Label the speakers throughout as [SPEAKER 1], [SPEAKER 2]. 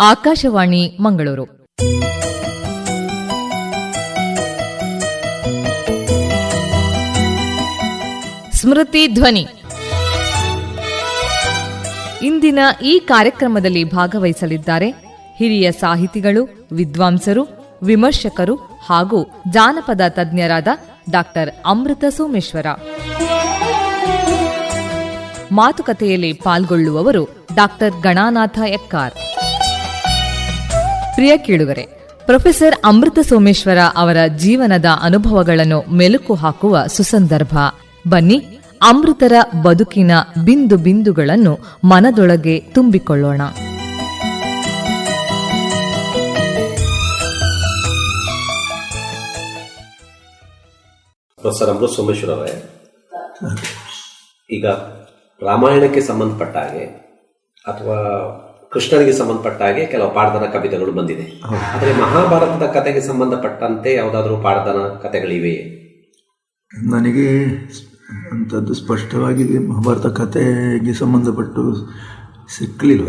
[SPEAKER 1] ಆಕಾಶವಾಣಿ ಮಂಗಳೂರು. ಸ್ಮೃತಿ ಧ್ವನಿ. ಇಂದಿನ ಈ ಕಾರ್ಯಕ್ರಮದಲ್ಲಿ ಭಾಗವಹಿಸಲಿದ್ದಾರೆ ಹಿರಿಯ ಸಾಹಿತಿಗಳು, ವಿದ್ವಾಂಸರು, ವಿಮರ್ಶಕರು ಹಾಗೂ ಜಾನಪದ ತಜ್ಞರಾದ ಡಾಕ್ಟರ್ ಅಮೃತ ಸೋಮೇಶ್ವರ. ಮಾತುಕತೆಯಲ್ಲಿ ಪಾಲ್ಗೊಳ್ಳುವವರು ಡಾಕ್ಟರ್ ಗಣಾನಾಥ ಎಕ್ಕಾರ್. ಪ್ರಿಯ ಕೇಳುಗರೆ, ಪ್ರೊಫೆಸರ್ ಅಮೃತ ಸೋಮೇಶ್ವರ ಅವರ ಜೀವನದ ಅನುಭವಗಳನ್ನು ಮೆಲುಕು ಹಾಕುವ ಸುಸಂದರ್ಭ. ಬನ್ನಿ, ಅಮೃತರ ಬದುಕಿನ ಬಿಂದು ಬಿಂದುಗಳನ್ನು ಮನದೊಳಗೆ ತುಂಬಿಕೊಳ್ಳೋಣ.
[SPEAKER 2] ಪ್ರೊಫೆಸರ್ ಅಮೃತ ಸೋಮೇಶ್ವರ ಈಗ ರಾಮಾಯಣಕ್ಕೆ ಸಂಬಂಧಪಟ್ಟ ಹಾಗೆ ಅಥವಾ ಕೃಷ್ಣನಿಗೆ ಸಂಬಂಧಪಟ್ಟ ಹಾಗೆ ಕೆಲವು ಪಾಡ್ದನ ಕವಿತೆಗಳು ಬಂದಿದೆ. ಆದರೆ ಮಹಾಭಾರತದ ಕಥೆಗೆ ಸಂಬಂಧಪಟ್ಟಂತೆ ಯಾವುದಾದ್ರೂ ಪಾಡ್ದನ ಕಥೆಗಳಿವೆಯೇ
[SPEAKER 3] ನನಗೆ ಅಂಥದ್ದು ಸ್ಪಷ್ಟವಾಗಿ ಮಹಾಭಾರತ ಕಥೆಗೆ ಸಂಬಂಧಪಟ್ಟು ಸಿಕ್ಕಲಿಲ್ಲ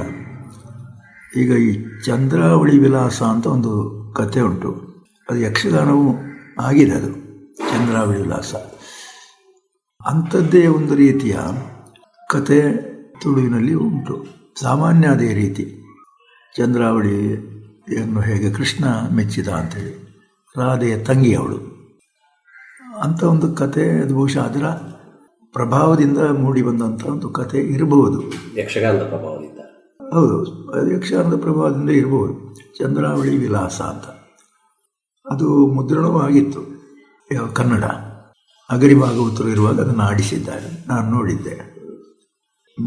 [SPEAKER 3] ಈಗ ಈ ಚಂದ್ರಾವಳಿ ವಿಲಾಸ ಅಂತ ಒಂದು ಕತೆ ಉಂಟು. ಅದು ಯಕ್ಷಗಾನವೂ ಆಗಿದೆ ಅದು ಚಂದ್ರಾವಳಿ ವಿಲಾಸ. ಅಂಥದ್ದೇ ಒಂದು ರೀತಿಯ ಕತೆ ತುಳುವಿನಲ್ಲಿ ಉಂಟು. ಸಾಮಾನ್ಯ ಅದೇ ರೀತಿ ಚಂದ್ರಾವಳಿಯನ್ನು ಹೇಗೆ ಕೃಷ್ಣ ಮೆಚ್ಚಿದ ಅಂತೇಳಿ. ರಾಧೆಯ ತಂಗಿ ಅವಳು. ಅಂಥ ಒಂದು ಕತೆ ಅದು ಬಹುಶಃ ಅದರ ಪ್ರಭಾವದಿಂದ ಮೂಡಿ ಬಂದಂಥ ಒಂದು ಕತೆ ಇರಬಹುದು.
[SPEAKER 2] ಯಕ್ಷಗಾನದ ಪ್ರಭಾವದಿಂದ.
[SPEAKER 3] ಹೌದು ಅದು ಯಕ್ಷಗಾನದ ಪ್ರಭಾವದಿಂದ ಇರಬಹುದು. ಚಂದ್ರಾವಳಿ ವಿಲಾಸ ಅಂತ. ಅದು ಮುದ್ರಣವೂ ಆಗಿತ್ತು ಕನ್ನಡ. ಅಗರಿ ಭಾಗವತರು ಇರುವಾಗ ಅದನ್ನು ಆಡಿಸಿದ್ದಾರೆ. ನಾನು ನೋಡಿದ್ದೆ.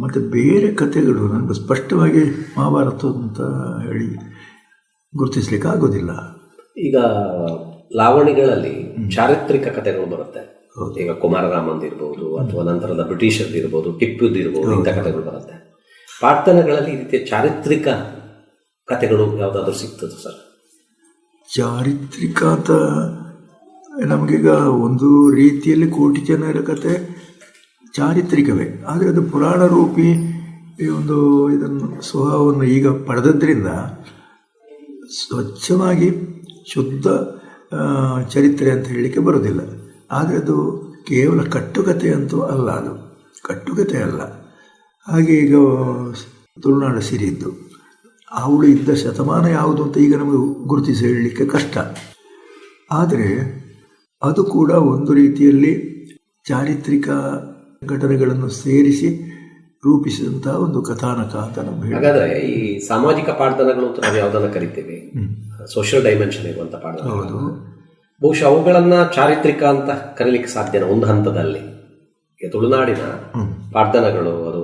[SPEAKER 3] ಮತ್ತು ಬೇರೆ ಕಥೆಗಳು ನನಗೆ ಸ್ಪಷ್ಟವಾಗಿ ಮಹಾಭಾರತ ಅಂತ ಹೇಳಿ ಗುರುತಿಸ್ಲಿಕ್ಕೆ ಆಗೋದಿಲ್ಲ.
[SPEAKER 2] ಈಗ ಲಾವಣಿಗಳಲ್ಲಿ ಚಾರಿತ್ರಿಕ ಕಥೆಗಳು ಬರುತ್ತೆ. ಈಗ ಕುಮಾರರಾಮಂದಿರ್ಬೋದು ಅಥವಾ ನಂತರದ ಬ್ರಿಟಿಷರ್ದು ಇರ್ಬೋದು ಟಿಪ್ಪುದ್ ಇರ್ಬೋದು ಇಂಥ ಕಥೆಗಳು ಬರುತ್ತೆ. ಪಾರ್ಥನಗಳಲ್ಲಿ ಈ ರೀತಿಯ ಚಾರಿತ್ರಿಕ ಕಥೆಗಳು ಯಾವುದಾದ್ರೂ ಸಿಗ್ತದೆ ಸರ್?
[SPEAKER 3] ಚಾರಿತ್ರಿಕ ಅಂತ ನಮಗೀಗ ಒಂದು ರೀತಿಯಲ್ಲಿ ಕೋಟಿ ಜನರ ಕತೆ ಚಾರಿತ್ರಿಕವೇ. ಆದರೆ ಅದು ಪುರಾಣ ರೂಪಿ ಈ ಒಂದು ಇದನ್ನು, ಸ್ವಭಾವವನ್ನು ಈಗ ಪಡೆದದ್ರಿಂದ ಸ್ವಚ್ಛವಾಗಿ ಶುದ್ಧ ಚರಿತ್ರೆ ಅಂತ ಹೇಳಲಿಕ್ಕೆ ಬರೋದಿಲ್ಲ ಆದರೆ ಅದು ಕೇವಲ ಕಟ್ಟುಕತೆ ಅಂತೂ ಅಲ್ಲ ಅದು. ಕಟ್ಟುಕತೆ ಅಲ್ಲ. ಹಾಗೆ ಈಗ ತುಳುನಾಡ ಸಿರಿದ್ದು ಅವಳು ಇದ್ದ ಶತಮಾನ ಯಾವುದು ಅಂತ ಈಗ ನಮಗೆ ಗುರುತಿಸಿ ಹೇಳಲಿಕ್ಕೆ ಕಷ್ಟ. ಆದರೆ ಅದು ಕೂಡ ಒಂದು ರೀತಿಯಲ್ಲಿ ಚಾರಿತ್ರಿಕ ಘಟನೆಗಳನ್ನು ಸೇರಿಸಿ ರೂಪಿಸಿದಂತಹ ಒಂದು ಕಥಾನಕ ಅಂತ ನಮ್ಗೆ
[SPEAKER 2] ಹಾಗಾದ್ರೆ ಈ ಸಾಮಾಜಿಕ ಪಾಡ್ದನಗಳು ಅಂತ ನಾವು ಯಾವ್ದನ್ನ ಕರಿತೇವೆ? ಸೋಷಿಯಲ್ ಡೈಮೆನ್ಷನ್ ಇರುವಂತ ಪಾಠ
[SPEAKER 3] ಹೌದು.
[SPEAKER 2] ಬಹುಶಃ ಅವುಗಳನ್ನ ಚಾರಿತ್ರಿಕ ಅಂತ ಕರೀಲಿಕ್ಕೆ ಸಾಧ್ಯನ ಒಂದು ಹಂತದಲ್ಲಿ. ತುಳುನಾಡಿನ ಪಾಡ್ದನಗಳು ಅದು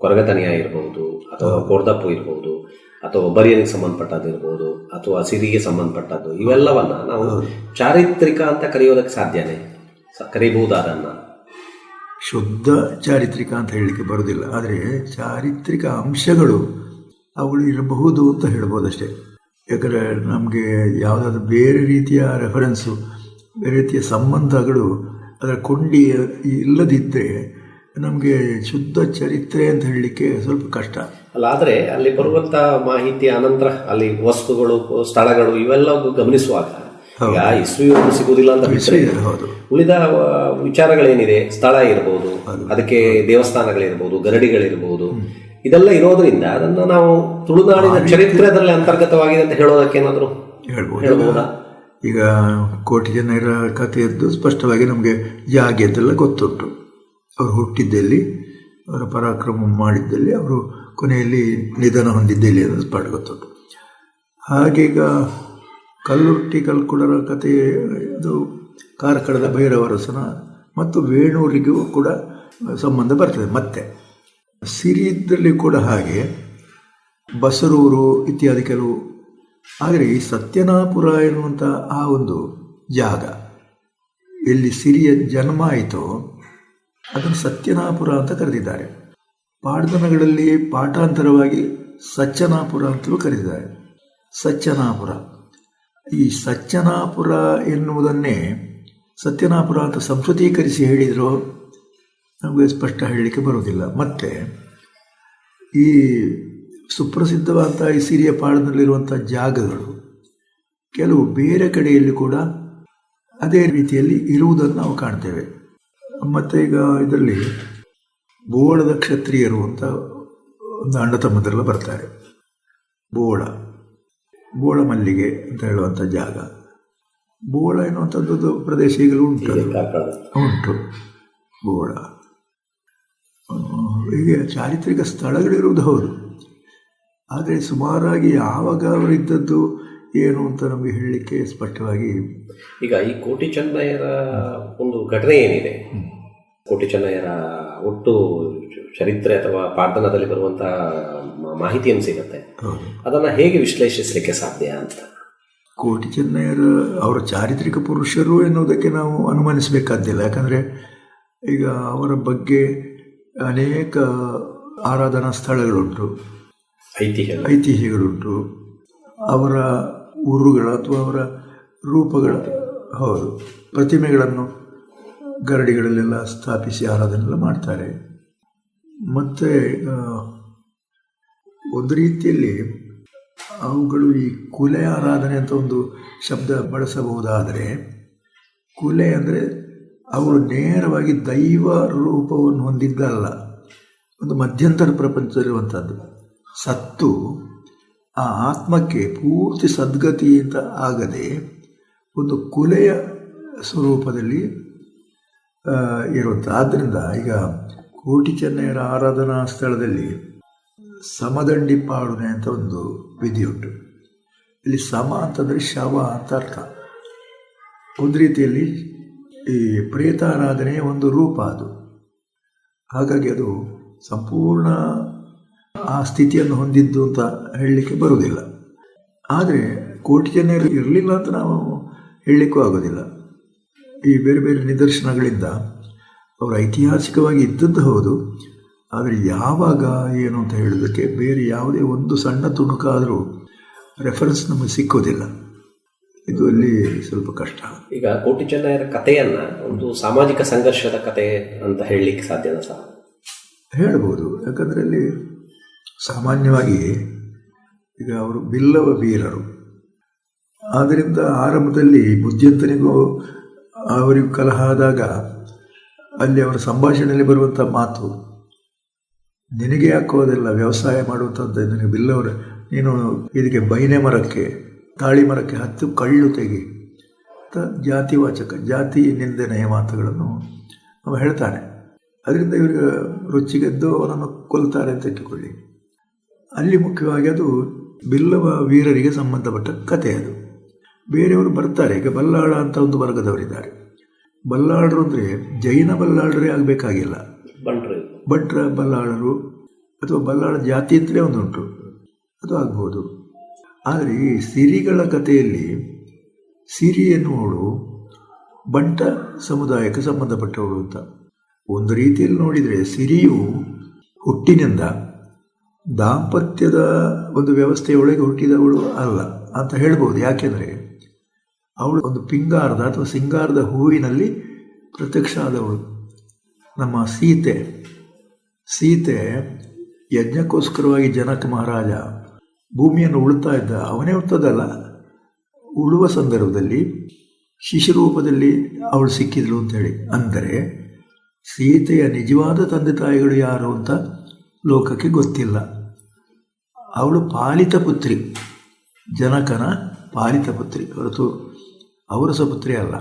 [SPEAKER 2] ಕೊರಗತನಿಯ ಇರಬಹುದು ಅಥವಾ ಕೋರ್ದಪ್ಪು ಇರಬಹುದು ಅಥವಾ ಬರಿಯನಿಗೆ ಸಂಬಂಧಪಟ್ಟದ್ದು ಇರಬಹುದು ಅಥವಾ ಸಿರಿಗೆ ಸಂಬಂಧಪಟ್ಟದ್ದು ಇವೆಲ್ಲವನ್ನ ನಾವು ಚಾರಿತ್ರಿಕ ಅಂತ ಕರೆಯೋದಕ್ಕೆ ಸಾಧ್ಯನೇ? ಸ- ಕರೀಬಹುದು ಅದನ್ನ
[SPEAKER 3] ಶುದ್ಧ ಚಾರಿತ್ರಿಕ ಅಂತ ಹೇಳಲಿಕ್ಕೆ ಬರೋದಿಲ್ಲ ಆದರೆ ಚಾರಿತ್ರಿಕ ಅಂಶಗಳು ಅವಳು ಇರಬಹುದು ಅಂತ ಹೇಳ್ಬೋದಷ್ಟೇ. ಯಾಕಂದರೆ ನಮಗೆ ಯಾವುದಾದ್ರು ಬೇರೆ ರೀತಿಯ ರೆಫರೆನ್ಸು ಬೇರೆ ರೀತಿಯ ಸಂಬಂಧಗಳು ಅದರ ಕೊಂಡಿ ಇಲ್ಲದಿದ್ದರೆ ನಮಗೆ ಶುದ್ಧ ಚರಿತ್ರೆ ಅಂತ ಹೇಳಲಿಕ್ಕೆ ಸ್ವಲ್ಪ ಕಷ್ಟ.
[SPEAKER 2] ಅಲ್ಲ, ಆದರೆ ಅಲ್ಲಿ ಬರುವಂಥ ಮಾಹಿತಿ, ಅನಂತರ ಅಲ್ಲಿ ವಸ್ತುಗಳು, ಸ್ಥಳಗಳು ಇವೆಲ್ಲವೂ ಗಮನಿಸುವಾಗ ಈಗ ಇಸ್ವಿ ಒಂದು ಸಿಗುವುದಿಲ್ಲ ಅಂತ ಬಿಟ್ಟರೆ ಉಳಿದ ವಿಚಾರಗಳೇನಿದೆ? ಸ್ಥಳ ಇರಬಹುದು ಅದಕ್ಕೆ ದೇವಸ್ಥಾನಗಳಿರಬಹುದು ಗರಡಿಗಳಿರಬಹುದು ಇದೆಲ್ಲ ಇರೋದ್ರಿಂದ ಅದನ್ನ ನಾವು ತುಳುನಾಡಿನ ಚರಿತ್ರೆದಲ್ಲಿ ಅಂತರ್ಗತವಾಗಿದೆ ಅಂತ ಹೇಳೋದಕ್ಕೆ ಏನಾದರೂ
[SPEAKER 3] ಹೇಳ್ಬೋದು. ಈಗ ಕೋಟಿ ಜನರ ಕಥೆಯದ್ದು ಸ್ಪಷ್ಟವಾಗಿ ನಮಗೆ ಜಾಗೆದ್ದೆಲ್ಲ ಗೊತ್ತುಂಟು. ಅವರು ಹುಟ್ಟಿದ್ದಲ್ಲಿ ಅವರ ಪರಾಕ್ರಮ ಮಾಡಿದ್ದಲ್ಲಿ ಅವರು ಕೊನೆಯಲ್ಲಿ ನಿಧನ ಹೊಂದಿದ್ದಲ್ಲಿ ಅನ್ನೋದು ಪಾಠ ಗೊತ್ತುಂಟು. ಹಾಗೀಗ ಕಲ್ಲುಟ್ಟಿ ಕಲ್ಕುಡರ ಕಥೆ ಇದು ಕಾರ್ಕಳದ ಭೈರವರಸನ ಮತ್ತು ವೇಣೂರಿಗೂ ಕೂಡ ಸಂಬಂಧ ಬರ್ತದೆ, ಮತ್ತೆ. ಸಿರಿಯಲ್ಲಿ ಕೂಡ ಹಾಗೆ, ಬಸರೂರು ಇತ್ಯಾದಿ ಕೆಲವು. ಆದರೆ ಈ ಸತ್ಯನಾಪುರ ಎನ್ನುವಂಥ ಆ ಒಂದು ಜಾಗ, ಎಲ್ಲಿ ಸಿರಿಯ ಜನ್ಮ ಆಯಿತು, ಅದನ್ನು ಸತ್ಯನಾಪುರ ಅಂತ ಕರೆದಿದ್ದಾರೆ. ಪಾಡ್ದನಗಳಲ್ಲಿ ಪಾಠಾಂತರವಾಗಿ ಸಚ್ಚನಾಪುರ ಅಂತಲೂ ಕರೆದಿದ್ದಾರೆ. ಸಚ್ಚನಾಪುರ. ಈ ಸಜ್ಜನಾಪುರ ಎನ್ನುವುದನ್ನೇ ಸತ್ಯನಾಪುರ ಅಂತ ಸಂಸ್ಕೃತೀಕರಿಸಿ ಹೇಳಿದರು, ನಮಗೆ ಸ್ಪಷ್ಟ ಹೇಳಲಿಕ್ಕೆ ಬರುವುದಿಲ್ಲ. ಮತ್ತು ಈ ಸುಪ್ರಸಿದ್ಧವಾದಂಥ ಈ ಸಿರಿಯ ಪಾಳದಲ್ಲಿರುವಂಥ ಜಾಗಗಳು ಕೆಲವು ಬೇರೆ ಕಡೆಯಲ್ಲಿ ಕೂಡ ಅದೇ ರೀತಿಯಲ್ಲಿ ಇರುವುದನ್ನು ನಾವು ಕಾಣ್ತೇವೆ. ಮತ್ತು ಈಗ ಇದರಲ್ಲಿ ಬೋಳದ ಕ್ಷತ್ರಿಯರು ಅಂತ ಒಂದು ಅಣ್ಣ ಬರ್ತಾರೆ. ಬೋಳ. ಬೋಳ ಮಲ್ಲಿಗೆ ಅಂತ ಹೇಳುವಂಥ ಜಾಗ. ಬೋಳ ಎನ್ನುವಂಥದ್ದು ಪ್ರದೇಶ ಈಗಲೂ ಉಂಟು. ಉಂಟು. ಬೋಳ. ಹೀಗೆ ಚಾರಿತ್ರಿಕ ಸ್ಥಳಗಳಿರುವುದು ಹೌದು. ಆದರೆ ಸುಮಾರಾಗಿ ಯಾವಾಗ ಅವರಿದ್ದದ್ದು ಏನು ಅಂತ ನಮಗೆ ಹೇಳಲಿಕ್ಕೆ ಸ್ಪಷ್ಟವಾಗಿ
[SPEAKER 2] ಈಗ ಈ ಕೋಟಿ ಚೆನ್ನಯ್ಯರ ಒಂದು ಘಟನೆ ಏನಿದೆ? ಕೋಟಿ ಚೆನ್ನಯ್ಯರ ಒಟ್ಟು ಚರಿತ್ರೆ ಅಥವಾ ಪಾಠನದಲ್ಲಿ ಬರುವಂತಹ ಮಾಹಿತಿಯನ್ನು ಸಿಗುತ್ತೆ.
[SPEAKER 3] ಅದನ್ನು
[SPEAKER 2] ಅದನ್ನ ಹೇಗೆ ವಿಶ್ಲೇಷಿಸಲಿಕ್ಕೆ ಸಾಧ್ಯ ಅಂತ?
[SPEAKER 3] ಕೋಟಿ ಚೆನ್ನಯ್ಯರ ಅವರ ಚಾರಿತ್ರಿಕ ಪುರುಷರು ಎನ್ನುವುದಕ್ಕೆ ನಾವು ಅನುಮಾನಿಸಬೇಕಾದ್ದಿಲ್ಲ. ಯಾಕಂದರೆ ಈಗ ಅವರ ಬಗ್ಗೆ ಅನೇಕ ಆರಾಧನಾ ಸ್ಥಳಗಳುಂಟು.
[SPEAKER 2] ಐತಿಹ್ಯ
[SPEAKER 3] ಐತಿಹ್ಯಗಳುಂಟು. ಅವರ ಊರುಗಳ ಅಥವಾ ಅವರ ರೂಪಗಳ ಹೌದು ಪ್ರತಿಮೆಗಳನ್ನು ಗರಡಿಗಳಲ್ಲೆಲ್ಲ ಸ್ಥಾಪಿಸಿ ಆರಾಧನೆಲ್ಲ ಮಾಡ್ತಾರೆ. ಮತ್ತು ಒಂದು ರೀತಿಯಲ್ಲಿ ಅವುಗಳು ಈ ಕುಲೆ ಆರಾಧನೆ ಅಂತ ಒಂದು ಶಬ್ದ ಬಳಸಬಹುದಾದರೆ, ಕುಲೆ ಅಂದರೆ ಅವರು ನೇರವಾಗಿ ದೈವ ರೂಪವನ್ನು ಹೊಂದಿದ್ದಲ್ಲ, ಒಂದು ಮಧ್ಯಂತರ ಪ್ರಪಂಚದಲ್ಲಿರುವಂಥದ್ದು. ಸತ್ತು ಆ ಆತ್ಮಕ್ಕೆ ಪೂರ್ತಿ ಸದ್ಗತಿ ಅಂತ ಆಗದೆ ಒಂದು ಕುಲೆಯ ಸ್ವರೂಪದಲ್ಲಿ ಇರುತ್ತೆ ಆದ್ದರಿಂದ ಈಗ ಕೋಟಿ ಆರಾಧನಾ ಸ್ಥಳದಲ್ಲಿ ಸಮದಂಡಿ ಪಾಡುನೆ ಅಂತ ಒಂದು ವಿಧಿ ಉಂಟು ಇಲ್ಲಿ ಸಮ ಅಂತಂದರೆ ಶವ ಅಂತ ಅರ್ಥ. ಒಂದು ರೀತಿಯಲ್ಲಿ ಈ ಪ್ರೇತಾರಾಧನೆಯ ಒಂದು ರೂಪ ಅದು. ಹಾಗಾಗಿ ಅದು ಸಂಪೂರ್ಣ ಆ ಸ್ಥಿತಿಯನ್ನು ಹೊಂದಿದ್ದು ಅಂತ ಹೇಳಲಿಕ್ಕೆ ಬರುವುದಿಲ್ಲ. ಆದರೆ ಕೋಟಿ ಜನರು ಇರಲಿಲ್ಲ ಅಂತ ನಾವು ಹೇಳಲಿಕ್ಕೂ ಆಗೋದಿಲ್ಲ. ಈ ಬೇರೆ ಬೇರೆ ನಿದರ್ಶನಗಳಿಂದ ಅವರು ಐತಿಹಾಸಿಕವಾಗಿ ಇದ್ದದ್ದು ಹೌದು. ಆದರೆ ಯಾವಾಗ ಏನು ಅಂತ ಹೇಳೋದಕ್ಕೆ ಬೇರೆ ಯಾವುದೇ ಒಂದು ಸಣ್ಣ ತುಣುಕಾದರೂ ರೆಫರೆನ್ಸ್ ನಮಗೆ ಸಿಕ್ಕೋದಿಲ್ಲ. ಇದು ಅಲ್ಲಿ ಸ್ವಲ್ಪ ಕಷ್ಟ.
[SPEAKER 2] ಈಗ ಕೋಟಿ ಚೆನ್ನಯ್ಯರ ಕಥೆಯನ್ನು ಒಂದು ಸಾಮಾಜಿಕ ಸಂಘರ್ಷದ ಕತೆ ಅಂತ ಹೇಳಲಿಕ್ಕೆ ಸಾಧ್ಯದ ಸಹ?
[SPEAKER 3] ಹೇಳ್ಬೋದು. ಯಾಕಂದರೆ ಅಲ್ಲಿ ಸಾಮಾನ್ಯವಾಗಿ ಈಗ ಅವರು ಬಿಲ್ಲವ ವೀರರು ಆದ್ದರಿಂದ ಆರಂಭದಲ್ಲಿ ಬುದ್ಧಿವಂತನಿಗೂ ಅವರಿಗೂ ಕಲಹ ಆದಾಗ ಅಲ್ಲಿ ಅವರ ಸಂಭಾಷಣೆಯಲ್ಲಿ ಬರುವಂಥ ಮಾತು, ನಿನಗೆ ಹಾಕೋದಿಲ್ಲ ವ್ಯವಸಾಯ ಮಾಡುವಂಥದ್ದು ನಿನಗೆ ಬಿಲ್ಲವರ, ನೀನು ಇದಕ್ಕೆ ಬೈನೆ ಮರಕ್ಕೆ, ತಾಳಿ ಮರಕ್ಕೆ ಹತ್ತು ಕಳ್ಳು ತೆಗಿ ಅಂತ ಜಾತಿವಾಚಕ, ಜಾತಿ ನಿಂದನೆಯ ಮಾತುಗಳನ್ನು ಅವ ಹೇಳ್ತಾನೆ. ಅದರಿಂದ ಇವರಿಗೆ ರುಚಿಗೆದ್ದು ಅವನನ್ನು ಕೊಲ್ತಾರೆ ಅಂತ ಇಟ್ಟುಕೊಳ್ಳಿ. ಅಲ್ಲಿ ಮುಖ್ಯವಾಗಿ ಅದು ಬಿಲ್ಲವ ವೀರರಿಗೆ ಸಂಬಂಧಪಟ್ಟ ಕಥೆ ಅದು. ಬೇರೆಯವರು ಬರ್ತಾರೆ, ಈಗ ಬಲ್ಲಾಳ ಅಂತ ಒಂದು ವರ್ಗದವರಿದ್ದಾರೆ. ಬಲ್ಲಾಳರು ಅಂದರೆ ಜೈನ ಬಲ್ಲಾಳರೇ ಆಗಬೇಕಾಗಿಲ್ಲ.
[SPEAKER 2] ಬಂಟ್ರೆ
[SPEAKER 3] ಭಟ್ರ ಬಲ್ಲಾಳರು ಅಥವಾ ಬಲ್ಲಾಳ ಜಾತಿ ಅಂತಲೇ ಒಂದುಂಟು. ಅದು ಆಗ್ಬೋದು. ಆದರೆ ಈ ಸಿರಿಗಳ ಕಥೆಯಲ್ಲಿ ಸಿರಿ ಎನ್ನುವಳು ಬಂಟ ಸಮುದಾಯಕ್ಕೆ ಸಂಬಂಧಪಟ್ಟವಳು ಅಂತ. ಒಂದು ರೀತಿಯಲ್ಲಿ ನೋಡಿದರೆ ಸಿರಿಯು ಹುಟ್ಟಿನಿಂದ ದಾಂಪತ್ಯದ ಒಂದು ವ್ಯವಸ್ಥೆಯೊಳಗೆ ಹುಟ್ಟಿದವಳು ಅಲ್ಲ ಅಂತ ಹೇಳ್ಬೋದು. ಯಾಕೆಂದರೆ ಅವಳು ಒಂದು ಪಿಂಗಾರದ ಅಥವಾ ಸಿಂಗಾರದ ಹೂವಿನಲ್ಲಿ ಪ್ರತ್ಯಕ್ಷ ಆದವಳು ನಮ್ಮ ಸೀತೆ ಸೀತೆ ಯಜ್ಞಕ್ಕೋಸ್ಕರವಾಗಿ ಜನಕ ಮಹಾರಾಜ ಭೂಮಿಯನ್ನು ಉಳ್ತಾ ಇದ್ದ ಅವನೇ ಉಳ್ತದಲ್ಲ ಉಳುವ ಸಂದರ್ಭದಲ್ಲಿ ಶಿಶುರೂಪದಲ್ಲಿ ಅವಳು ಸಿಕ್ಕಿದ್ಲು ಅಂತೇಳಿ. ಅಂದರೆ ಸೀತೆಯ ನಿಜವಾದ ತಂದೆ ತಾಯಿಗಳು ಯಾರು ಅಂತ ಲೋಕಕ್ಕೆ ಗೊತ್ತಿಲ್ಲ. ಅವಳು ಪಾಲಿತ ಪುತ್ರಿ, ಜನಕನ ಪಾಲಿತ ಪುತ್ರಿ ಹೊರತು ಅವರ ಸಪುತ್ರಿ ಅಲ್ಲ.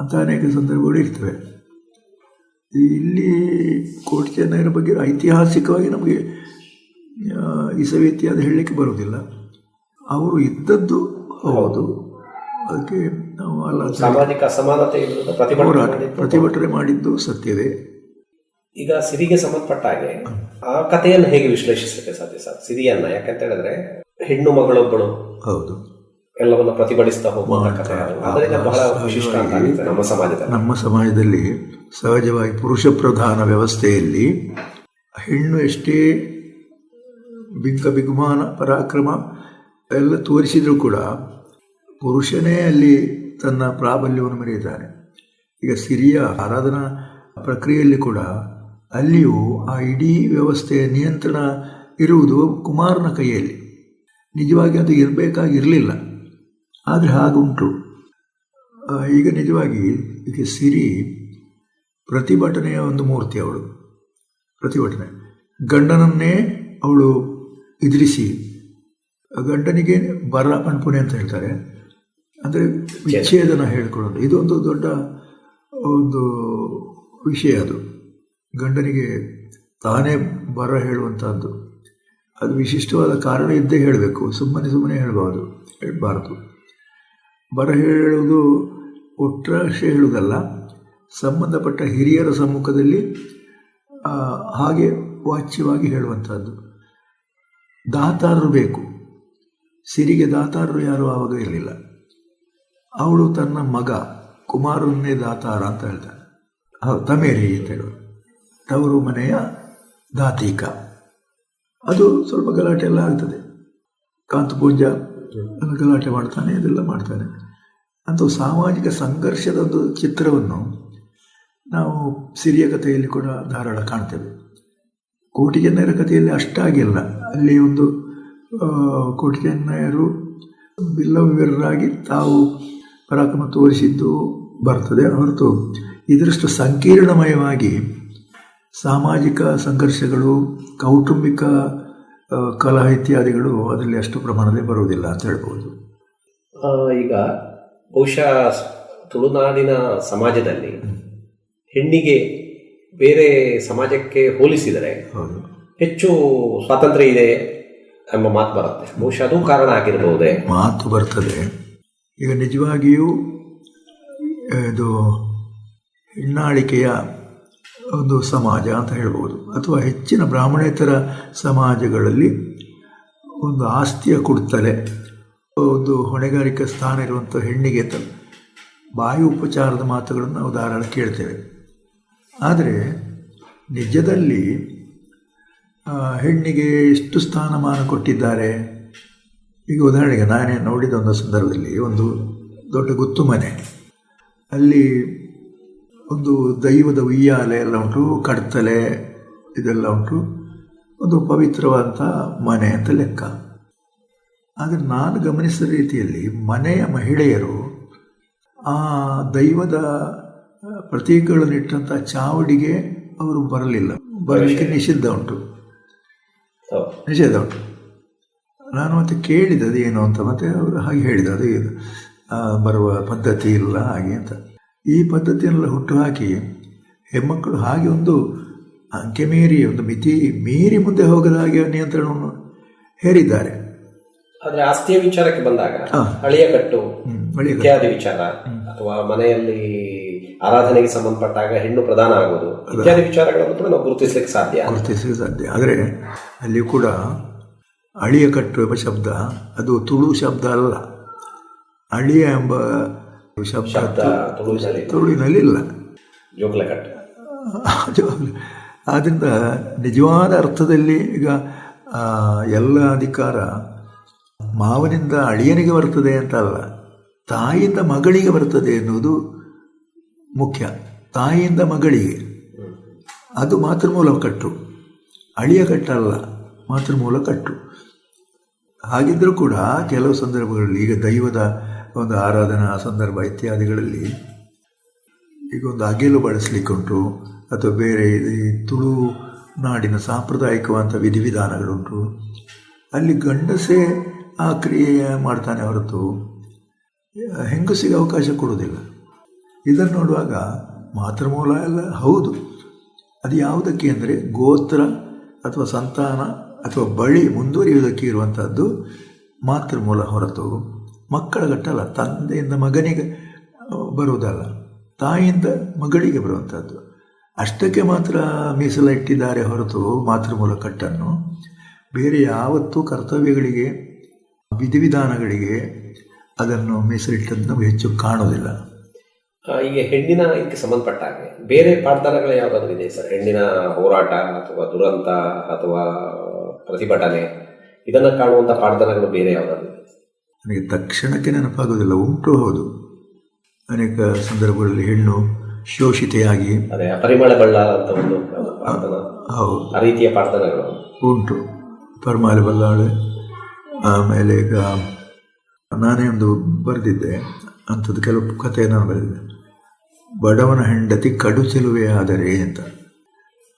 [SPEAKER 3] ಅಂತ ಅನೇಕ ಸಂದರ್ಭಗಳು ಇರ್ತವೆ. ಇಲ್ಲಿ ಕೋಟಿ ಚೆನ್ನೈರ ಬಗ್ಗೆ ಐತಿಹಾಸಿಕವಾಗಿ ನಮಗೆ ಅದು ಹೇಳಲಿಕ್ಕೆ ಬರುವುದಿಲ್ಲ. ಅವರು ಇದ್ದದ್ದು ಹೌದು. ಅದಕ್ಕೆ ನಾವು ಅಲ್ಲ
[SPEAKER 2] ಸಾಮಾಜಿಕ ಅಸಮಾನತೆ
[SPEAKER 3] ಹೋರಾಟ. ಪ್ರತಿಭಟನೆ ಮಾಡಿದ್ದು ಸತ್ಯವೇ
[SPEAKER 2] ಈಗ ಸಿರಿಗೆ ಸಂಬಂಧಪಟ್ಟ ಹಾಗೆ ಆ ಕಥೆಯನ್ನು ಹೇಗೆ ವಿಶ್ಲೇಷಿಸಲಿಕ್ಕೆ ಸಾಧ್ಯ ಸರ್? ಸಿರಿಯನ್ನ ಯಾಕಂತ ಹೇಳಿದ್ರೆ ಹೆಣ್ಣು ಮಗಳೊಬ್ಬಳು.
[SPEAKER 3] ಹೌದು.
[SPEAKER 2] ಎಲ್ಲವನ್ನ ಪ್ರತಿಭಟಿಸ್ತಾ ಹೋಗುವಂತ ನಮ್ಮ ಸಮಾಜದಲ್ಲಿ.
[SPEAKER 3] ನಮ್ಮ ಸಮಾಜದಲ್ಲಿ ಸಹಜವಾಗಿ ಪುರುಷ ಪ್ರಧಾನ ವ್ಯವಸ್ಥೆಯಲ್ಲಿ ಹೆಣ್ಣು ಎಷ್ಟೇ ಬಿಂಕ ಬಿಗುಮಾನ ಪರಾಕ್ರಮ ಎಲ್ಲ ತೋರಿಸಿದರೂ ಕೂಡ ಪುರುಷನೇ ಅಲ್ಲಿ ತನ್ನ ಪ್ರಾಬಲ್ಯವನ್ನು ಮೆರೆಯುತ್ತಾನೆ ಈಗ ಸಿರಿಯ ಆರಾಧನಾ ಪ್ರಕ್ರಿಯೆಯಲ್ಲಿ ಕೂಡ ಅಲ್ಲಿಯೂ ಆ ಇಡೀ ವ್ಯವಸ್ಥೆಯ ನಿಯಂತ್ರಣ ಇರುವುದು ಕುಮಾರನ ಕೈಯಲ್ಲಿ. ನಿಜವಾಗಿ ಅದು ಇರಬೇಕಾಗಿರಲಿಲ್ಲ. ಆದರೆ ಹಾಗುಂಟು ಈಗ ನಿಜವಾಗಿ ಈಗ ಸಿರಿ ಪ್ರತಿಭಟನೆಯ ಒಂದು ಮೂರ್ತಿ ಅವಳು. ಪ್ರತಿಭಟನೆ. ಗಂಡನನ್ನೇ ಅವಳು ಎದುರಿಸಿ ಗಂಡನಿಗೆ ಬರ ಅನ್ಪುಣೆ ಅಂತ ಹೇಳ್ತಾರೆ. ಅಂದರೆ ವಿಚ್ಛೇದನ ಹೇಳ್ಕೊಳ್ಳೋದು. ಇದೊಂದು ದೊಡ್ಡ, ಒಂದು ವಿಷಯ ಅದು. ಗಂಡನಿಗೆ ತಾನೇ ಬರ ಹೇಳುವಂಥದ್ದು ಅದು ವಿಶಿಷ್ಟವಾದ ಕಾರಣ ಇದ್ದೇ ಹೇಳಬೇಕು. ಸುಮ್ಮನೆ ಸುಮ್ಮನೆ ಹೇಳಬಾರ್ದು. ಹೇಳಬಾರ್ದು. ಬರ ಹೇಳುವುದು ಒಟ್ರಾಶೆ ಹೇಳುವುದಲ್ಲ ಸಂಬಂಧಪಟ್ಟ ಹಿರಿಯರ ಸಮ್ಮುಖದಲ್ಲಿ ಹಾಗೆ ವಾಚ್ಯವಾಗಿ ಹೇಳುವಂಥದ್ದು ದಾತಾರರು ಬೇಕು. ಸಿರಿಗೆ ದಾತಾರರು ಯಾರು ಆವಾಗ ಇರಲಿಲ್ಲ. ಅವಳು ತನ್ನ ಮಗ, ಕುಮಾರನ್ನೇ ದಾತಾರ ಅಂತ ಹೇಳ್ತಾನೆ ಹೌದು, ತಮೇರಿ ಅಂತ ಹೇಳೋರು ತವರು ಮನೆಯ ದಾತೀಕ. ಅದು ಸ್ವಲ್ಪ ಗಲಾಟೆ ಎಲ್ಲ ಆಗ್ತದೆ ಕಾಂತಪೂಂಜ ಗಲಾಟೆ ಮಾಡ್ತಾನೆ, ಇದೆಲ್ಲ ಮಾಡ್ತಾನೆ. ಅಂತ ಸಾಮಾಜಿಕ ಸಂಘರ್ಷದ ಒಂದು ಚಿತ್ರವನ್ನು ನಾವು ಸಿರಿಯ ಕಥೆಯಲ್ಲಿ ಕೂಡ ಧಾರಾಳ ಕಾಣ್ತೇವೆ. ಕೋಟಿ ಜನರ ಕಥೆಯಲ್ಲಿ ಅಷ್ಟಾಗಿಲ್ಲ. ಅಲ್ಲಿ ಒಂದು ಆ, ಕೋಟಿ ಜನರು ಬಿಲ್ಲವೀರರಾಗಿ ತಾವು ಪರಾಕ್ರಮ ತೋರಿಸಿದ್ದು ಬರ್ತದೆ. ಹೊರತು ಇದರಷ್ಟು ಸಂಕೀರ್ಣಮಯವಾಗಿ ಸಾಮಾಜಿಕ ಸಂಘರ್ಷಗಳು ಕೌಟುಂಬಿಕ ಕಲಹ ಇತ್ಯಾದಿಗಳು ಅದರಲ್ಲಿ ಅಷ್ಟು ಪ್ರಮಾಣದಲ್ಲಿ ಬರುವುದಿಲ್ಲ ಅಂತ ಹೇಳ್ಬೋದು.
[SPEAKER 2] ಈಗ ಬಹುಶಃ ತುಳುನಾಡಿನ ಸಮಾಜದಲ್ಲಿ ಹೆಣ್ಣಿಗೆ ಬೇರೆ ಸಮಾಜಕ್ಕೆ ಹೋಲಿಸಿದರೆ ಹೆಚ್ಚು ಸ್ವಾತಂತ್ರ್ಯ ಇದೆ ಎಂಬ ಮಾತು ಬರುತ್ತೆ. ಬಹುಶಃ ಅದು ಕಾರಣ ಆಗಿರಬಹುದೇ?
[SPEAKER 3] ಮಾತು ಬರ್ತದೆ. ಈಗ ನಿಜವಾಗಿಯೂ ಇದು ಹೆಣ್ಣಾಳಿಕೆಯ ಒಂದು ಸಮಾಜ ಅಂತ ಹೇಳ್ಬೋದು. ಅಥವಾ ಹೆಚ್ಚಿನ ಬ್ರಾಹ್ಮಣೇತರ ಸಮಾಜಗಳಲ್ಲಿ ಒಂದು ಆಸ್ತಿಯ ಕೊಡ್ತಲೆ ಒಂದು ಹೊಣೆಗಾರಿಕೆ ಸ್ಥಾನ ಇರುವಂಥ ಹೆಣ್ಣಿಗೆ ತಲು ಬಾಯಿ ಉಪಚಾರದ ಮಾತುಗಳನ್ನು ನಾವು ಧಾರಾಳ ಕೇಳ್ತೇವೆ. ಆದರೆ ನಿಜದಲ್ಲಿ ಹೆಣ್ಣಿಗೆ ಎಷ್ಟು ಸ್ಥಾನಮಾನ ಕೊಟ್ಟಿದ್ದಾರೆ? ಈಗ ಉದಾಹರಣೆಗೆ ನಾನೇ ನೋಡಿದ ಒಂದು ಸಂದರ್ಭದಲ್ಲಿ ಒಂದು ದೊಡ್ಡ ಗುತ್ತು ಮನೆ. ಅಲ್ಲಿ ಒಂದು ದೈವದ ಉಯ್ಯಾಲೆ ಎಲ್ಲ ಉಂಟು, ಕಡ್ತಲೆ ಇದೆಲ್ಲ ಉಂಟು. ಒಂದು ಪವಿತ್ರವಾದಂಥ ಮನೆ ಅಂತ ಲೆಕ್ಕ. ಆದರೆ ನಾನು ಗಮನಿಸಿದ ರೀತಿಯಲ್ಲಿ ಮನೆಯ ಮಹಿಳೆಯರು ಆ ದೈವದ ಪ್ರತೀಕಗಳನ್ನಿಟ್ಟಂಥ ಚಾವಡಿಗೆ ಅವರು ಬರಲಿಲ್ಲ. ಬರಲಿಕ್ಕೆ ನಿಷಿದ್ಧ ಉಂಟು. ನಿಷೇಧ ಉಂಟು. ನಾನು ಮತ್ತೆ ಕೇಳಿದೆ ಅದು ಏನು ಅಂತ ಮತ್ತೆ ಅವರು ಹಾಗೆ ಹೇಳಿದ ಅದು ಬರುವ ಪದ್ಧತಿ ಇಲ್ಲ, ಹಾಗೆ ಅಂತ. ಈ ಪದ್ಧತಿಯನ್ನೆಲ್ಲ ಹುಟ್ಟು ಹಾಕಿ ಹೆಮ್ಮಕ್ಕಳು ಹಾಗೆ ಒಂದು ಅಂಕೆ ಮೀರಿ, ಒಂದು ಮಿತಿ ಮೀರಿ ಮುಂದೆ ಹೋಗದ ಹಾಗೆ ನಿಯಂತ್ರಣವನ್ನು ಹೇರಿದ್ದಾರೆ.
[SPEAKER 2] ಆದ್ರೆ ಆಸ್ತಿಯ ವಿಚಾರಕ್ಕೆ ಬಂದಾಗ. ಹಳೆಯ ಕಟ್ಟು ಇತ್ಯಾದಿ ವಿಚಾರ ಅಥವಾ ಮನೆಯಲ್ಲಿ ಆರಾಧನೆಗೆ ಸಂಬಂಧಪಟ್ಟಾಗ ಹೆಣ್ಣು ಪ್ರಧಾನ ಆಗುವುದು ಇತ್ಯಾದಿ ವಿಚಾರಗಳನ್ನು ಕೂಡ ನಾವು ಗುರುತಿಸಲಿಕ್ಕೆ ಸಾಧ್ಯ.
[SPEAKER 3] ಗುರುತಿಸ್ಲಿಕ್ಕೆ ಸಾಧ್ಯ. ಆದರೆ ಅಲ್ಲಿ ಕೂಡ ಅಳಿಯ ಕಟ್ಟು ಎಂಬ ಶಬ್ದ ಅದು ತುಳು ಶಬ್ದ ಅಲ್ಲ. ಅಳಿಯ ಎಂಬ ಶಬ್ದ
[SPEAKER 2] ತುಳುವಿನಲ್ಲಿ.
[SPEAKER 3] ಇಲ್ಲ
[SPEAKER 2] ಜೋಗ್ಲ ಕಟ್ಟು.
[SPEAKER 3] ಆದ್ದರಿಂದ ನಿಜವಾದ ಅರ್ಥದಲ್ಲಿ ಈಗ ಎಲ್ಲ ಅಧಿಕಾರ ಮಾವನಿಂದ ಅಳಿಯನಿಗೆ ಬರ್ತದೆ ಅಂತ ಅಲ್ಲ ತಾಯಿಯಿಂದ ಮಗಳಿಗೆ ಬರ್ತದೆ ಎನ್ನುವುದು ಮುಖ್ಯ. ತಾಯಿಯಿಂದ ಮಗಳಿಗೆ. ಅದು ಮಾತೃಮೂಲ ಕಟ್ಟು. ಅಳಿಯ ಕಟ್ಟಲ್ಲ, ಮಾತೃಮೂಲ ಕಟ್ಟು. ಹಾಗಿದ್ದರೂ ಕೂಡ ಕೆಲವು ಸಂದರ್ಭಗಳಲ್ಲಿ, ಈಗ ದೈವದ ಒಂದು ಆರಾಧನಾ ಸಂದರ್ಭ ಇತ್ಯಾದಿಗಳಲ್ಲಿ ಈಗ ಒಂದು ಅಗೆಲು ಬಳಸಲಿಕ್ಕುಂಟು, ಅಥವಾ ಬೇರೆ ತುಳು ನಾಡಿನ ಸಾಂಪ್ರದಾಯಿಕವಾದಂಥ ವಿಧಿವಿಧಾನಗಳುಂಟು, ಅಲ್ಲಿ ಗಂಡಸೇ ಆ ಕ್ರಿಯೆ ಮಾಡ್ತಾನೆ ಹೊರತು ಹೆಂಗಸಿಗೆ ಅವಕಾಶ ಕೊಡುವುದಿಲ್ಲ. ಇದನ್ನು ನೋಡುವಾಗ ಮಾತೃಮೂಲ ಎಲ್ಲ ಹೌದು. ಅದು ಯಾವುದಕ್ಕೆ ಅಂದರೆ ಗೋತ್ರ ಅಥವಾ ಸಂತಾನ ಅಥವಾ ಬಳಿ ಮುಂದುವರಿಯುವುದಕ್ಕೆ ಇರುವಂಥದ್ದು ಮಾತೃಮೂಲ ಹೊರತು. ಮಕ್ಕಳ ಗಟ್ಟಲ್ಲ ತಂದೆಯಿಂದ ಮಗನಿಗೆ ಬರುವುದಲ್ಲ, ತಾಯಿಯಿಂದ ಮಗಳಿಗೆ ಬರುವಂಥದ್ದು ಅಷ್ಟಕ್ಕೆ ಮಾತ್ರ ಮೀಸಲಿಟ್ಟಿದ್ದಾರೆ ಹೊರತು ಮಾತೃಮೂಲ ಕಟ್ಟನ್ನು. ಬೇರೆ ಯಾವತ್ತೂ ಕರ್ತವ್ಯಗಳಿಗೆ ವಿಧಿವಿಧಾನಗಳಿಗೆ ಅದನ್ನು ಮೀಸಲಿಟ್ಟದ್ದು ನಾವು ಹೆಚ್ಚು ಕಾಣೋದಿಲ್ಲ
[SPEAKER 2] ಈಗ ಹೆಣ್ಣಿನ ಇದಕ್ಕೆ ಸಂಬಂಧಪಟ್ಟ ಹಾಗೆ ಬೇರೆ ಪಾಠದಾನಗಳು ಯಾವುದಾದ್ರೂ ಇದೆ ಸರ್? ಹೆಣ್ಣಿನ ಹೋರಾಟ ಅಥವಾ ದುರಂತ ಅಥವಾ ಪ್ರತಿಭಟನೆ ಇದನ್ನು ಕಾಣುವಂಥ ಪಾಠದಾನಗಳು ಬೇರೆ ಯಾವುದಾದ್ರು
[SPEAKER 3] ನನಗೆ ತಕ್ಷಣಕ್ಕೆ ನೆನಪಾಗೋದಿಲ್ಲ ಉಂಟು ಹೌದು. ಅನೇಕ ಸಂದರ್ಭಗಳಲ್ಲಿ ಹೆಣ್ಣು ಶೋಷಿತೆಯಾಗಿ
[SPEAKER 2] ಅದೇ ಪರಿಮಳ ಬಳ್ಳ ಅಂತ ಒಂದು
[SPEAKER 3] ಹೌದು.
[SPEAKER 2] ಆ ರೀತಿಯ ಪಾಠದಾನಗಳು.
[SPEAKER 3] ಉಂಟು. ಪರಿಮಳ ಬಲ್ಲಾಳೆ ಆಮೇಲೆ ಈಗ ನಾನೇ ಒಂದು ಬರೆದಿದ್ದೆ, ಅಂಥದ್ದು ಕೆಲವು ಕಥೆ ನಾನು ಬರೆದಿದ್ದೆ. ಬಡವನ ಹೆಂಡತಿ ಕಡು ಚೆಲುವೆ ಆದರೆ ಅಂತ.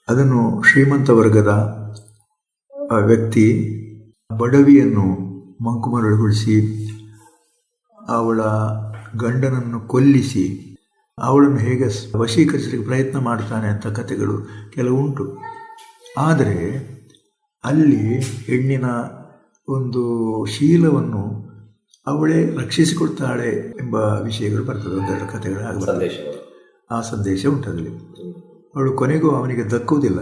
[SPEAKER 3] ಅದನ್ನು ಶ್ರೀಮಂತ ವರ್ಗದ ವ್ಯಕ್ತಿ ಬಡವಿಯನ್ನು ಮಂಕುಮರಳುಗೊಳಿಸಿ ಅವಳ ಗಂಡನನ್ನು ಕೊಲ್ಲಿಸಿ, ಅವಳನ್ನು ಹೇಗೆ ವಶೀಕರಿಸಲಿಕ್ಕೆ ಪ್ರಯತ್ನ ಮಾಡ್ತಾನೆ ಅಂತ ಕಥೆಗಳು ಕೆಲವು ಉಂಟು. ಆದರೆ ಅಲ್ಲಿ ಹೆಣ್ಣಿನ ಒಂದು ಶೀಲವನ್ನು ಅವಳೇ ರಕ್ಷಿಸಿಕೊಳ್ತಾಳೆ ಎಂಬ ವಿಷಯಗಳು ಬರ್ತದೆ ಒಂದೆರಡು ಕಥೆಗಳು
[SPEAKER 2] ಸಂದೇಶ.
[SPEAKER 3] ಆ ಸಂದೇಶ ಉಂಟದಲ್ಲಿ ಅವಳು ಕೊನೆಗೂ ಅವನಿಗೆ ದಕ್ಕುವುದಿಲ್ಲ.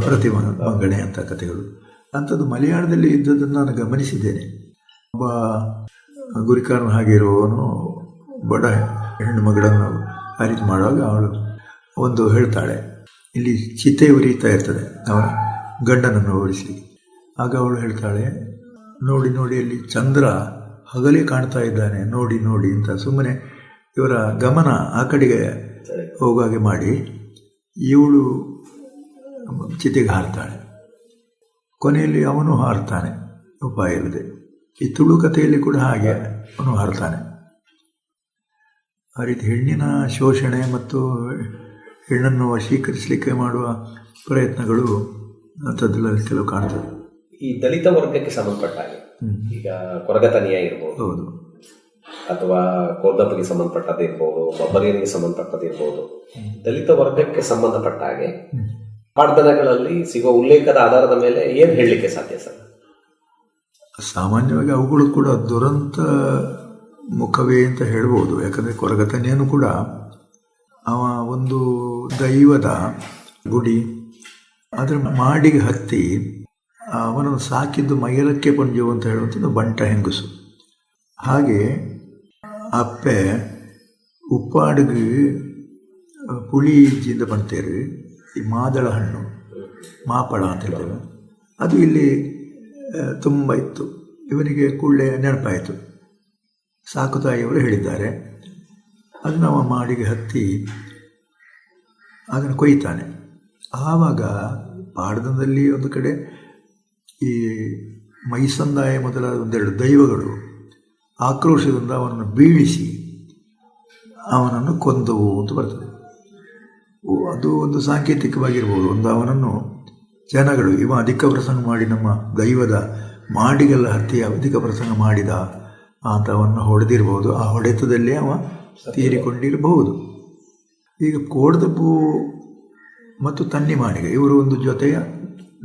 [SPEAKER 2] ಪ್ರತಿ
[SPEAKER 3] ಮಂಗಣೆ ಅಂತ ಕಥೆಗಳು. ಅಂಥದ್ದು ಮಲಯಾಳದಲ್ಲಿ ಇದ್ದದನ್ನು ನಾನು ಗಮನಿಸಿದ್ದೇನೆ. ಒಬ್ಬ ಗುರಿಕಾರನ ಹಾಗೆ ಇರುವವನು ಬಡ ಹೆಣ್ಣು ಮಗಳನ್ನು ಆ ರೀತಿ ಮಾಡುವಾಗ ಅವಳು ಒಂದು ಹೇಳ್ತಾಳೆ ಇಲ್ಲಿ ಚಿತೆ ಉರಿತಾ ಇರ್ತದೆ. ಅವನ ಗಂಡನನ್ನು ಓಡಿಸಲಿಕ್ಕೆ ಆಗ ಅವಳು ಹೇಳ್ತಾಳೆ, ನೋಡಿ ನೋಡಿ, ಅಲ್ಲಿ ಚಂದ್ರ ಹಗಲೇ ಕಾಣ್ತಾ ಇದ್ದಾನೆ. ನೋಡಿ ನೋಡಿ, ಅಂತ ಸುಮ್ಮನೆ ಇವರ ಗಮನ ಆ ಕಡೆಗೆ ಹೋಗಾಗೆ ಹಾಗೆ ಮಾಡಿ ಇವಳು ಚಿತೆಗೆ ಹಾರ್ತಾಳೆ. ಕೊನೆಯಲ್ಲಿ ಅವನು ಹಾರ್ತಾನೆ, ಉಪಾಯ ಇಲ್ಲದೆ. ಈ ತುಳು ಕಥೆಯಲ್ಲಿ ಕೂಡ ಹಾಗೆ ಅವನು ಹಾರ್ತಾನೆ. ಆ ರೀತಿ ಹೆಣ್ಣಿನ ಶೋಷಣೆ ಮತ್ತು ಹೆಣ್ಣನ್ನು ವಶೀಕರಿಸಲಿಕ್ಕೆ ಮಾಡುವ ಪ್ರಯತ್ನಗಳು ಅಂಥದ್ದೆಲ್ಲ ಕೆಲವು ಕಾಣ್ತದೆ.
[SPEAKER 2] ಈ ದಲಿತ ವರ್ಗಕ್ಕೆ ಸಂಬಂಧಪಟ್ಟ ಹಾಗೆ ಈಗ ಕೊರಗತನಿಯ ಇರ್ಬೋದು. ಅಥವಾ ಕೋರ್ದಪ್ಪಗೆ ಸಂಬಂಧಪಟ್ಟದಿರ್ಬೋದು ಬಬ್ಬರಿಯರಿಗೆ ಸಂಬಂಧಪಟ್ಟದಿರ್ಬೋದು ದಲಿತ ವರ್ಗಕ್ಕೆ ಸಂಬಂಧಪಟ್ಟ ಹಾಗೆ ಪಾಡ್ದನಗಳಲ್ಲಿ ಸಿಗುವ ಉಲ್ಲೇಖದ ಆಧಾರದ ಮೇಲೆ ಏನ್ ಹೇಳಲಿಕ್ಕೆ ಸಾಧ್ಯ ಸರ್?
[SPEAKER 3] ಸಾಮಾನ್ಯವಾಗಿ ಅವುಗಳು ಕೂಡ ದುರಂತ ಮುಖವೇ ಅಂತ ಹೇಳ್ಬೋದು. ಯಾಕಂದರೆ ಕೊರಗತನೇನು ಕೂಡ ಅವ ಒಂದು ದೈವದ ಗುಡಿ ಅದರ ಮಾಡಿಗೆ ಹತ್ತಿ ಅವನನ್ನು ಸಾಕಿದ್ದು ಮೈಯಲಕ್ಕೆ ಪಂಜು ಅಂತ ಹೇಳುವಂಥದ್ದು ಬಂಟ ಹೆಂಗಸು. ಹಾಗೆ ಅಪ್ಪೆ ಉಪ್ಪಾಡಿಗೆ ಪುಳಿ ಇಜ್ಜಿಂದ ಬಂತೇರಿ, ಈ ಮಾದಳ ಹಣ್ಣು, ಮಾಪಳ ಅಂತ ಹೇಳ್ತೇವೆ. ಅದು ಇಲ್ಲಿ ತುಂಬ ಇತ್ತು. ಇವನಿಗೆ ಕೂಡಲೇ ನೆನಪಾಯಿತು. ಸಾಕು ತಾಯಿಯವರು ಹೇಳಿದ್ದಾರೆ. ಅದನ್ನು ಅವ ಮಾಡಿಗೆ ಹತ್ತಿ ಅದನ್ನು ಕೊಯ್ತಾನೆ. ಆವಾಗ ಪಾಡ್ದದಲ್ಲಿ ಒಂದು ಕಡೆ ಈ ಮೈಸಂದಾಯ ಮೊದಲಾದ ಒಂದೆರಡು ದೈವಗಳು ಆಕ್ರೋಶದಿಂದ ಅವನನ್ನು ಬೀಳಿಸಿ ಅವನನ್ನು ಕೊಂದವು ಅಂತ ಬರ್ತದೆ. ಅದು ಒಂದು ಸಾಂಕೇತಿಕವಾಗಿರ್ಬೋದು. ಒಂದು ಅವನನ್ನು ಜನಗಳು, ಇವ ಅಧಿಕ ಪ್ರಸಂಗ ಮಾಡಿ ನಮ್ಮ ದೈವದ ಮಾಡಿಗೆಲ್ಲ ಹತ್ತಿ ಅಧಿಕ ಪ್ರಸಂಗ ಮಾಡಿದ ಅಂತ ಹೊಡೆದಿರಬಹುದು ಹೊಡೆದಿರ್ಬೋದು. ಆ ಹೊಡೆತದಲ್ಲಿ ಅವ ತೀರಿಕೊಂಡಿರಬಹುದು ಈಗ ಕೋಡ್ದಪ್ಪು ಮತ್ತು ತನ್ನಿ ಮಾಡಿಗೆ ಇವರು ಒಂದು ಜೊತೆಯ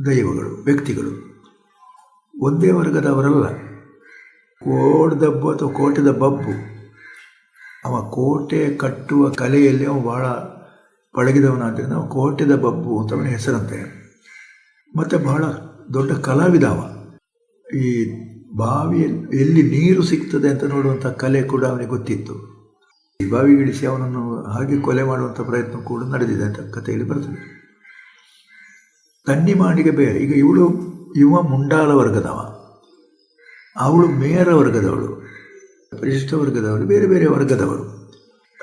[SPEAKER 3] ದೈವಗಳು, ವ್ಯಕ್ತಿಗಳು. ಒಂದೇ ವರ್ಗದವರಲ್ಲ. ಕೋಡ್ದಬ್ಬು ಅಥವಾ ಕೋಟೆದ ಬಬ್ಬು. ಅವ ಕೋಟೆ ಕಟ್ಟುವ ಕಲೆಯಲ್ಲಿ ಅವ ಭಾಳ ಪಳಗಿದವನಾದ್ದರಿಂದ ಅವ ಕೋಟೆದ ಬಬ್ಬು ಅಂತ ಅವನ ಹೆಸರಂತೆ. ಮತ್ತು ಬಹಳ ದೊಡ್ಡ ಕಲಾವಿದ ಅವ. ಈ ಬಾವಿಯಲ್ಲಿ ಎಲ್ಲಿ ನೀರು ಸಿಗ್ತದೆ ಅಂತ ನೋಡುವಂಥ ಕಲೆ ಕೂಡ ಅವನಿಗೆ ಗೊತ್ತಿತ್ತು. ಈ ಬಾವಿಗಿಳಿಸಿ ಅವನನ್ನು ಹಾಗೆ ಕೊಲೆ ಮಾಡುವಂಥ ಪ್ರಯತ್ನ ಕೂಡ ನಡೆದಿದೆ ಅಂತ ಕಥೆಯಲ್ಲಿ ಬರ್ತದೆ. ತನ್ನಿ ಮಾಡಿಗೆ ಬೇರೆ. ಈಗ ಇವಳು ಇವ ಮುಂಡಾಲ ವರ್ಗದವ. ಅವಳು ಮೇಯರ ವರ್ಗದವಳು, ಪರಿಶಿಷ್ಟ ವರ್ಗದವರು ಬೇರೆ ಬೇರೆ ವರ್ಗದವರು.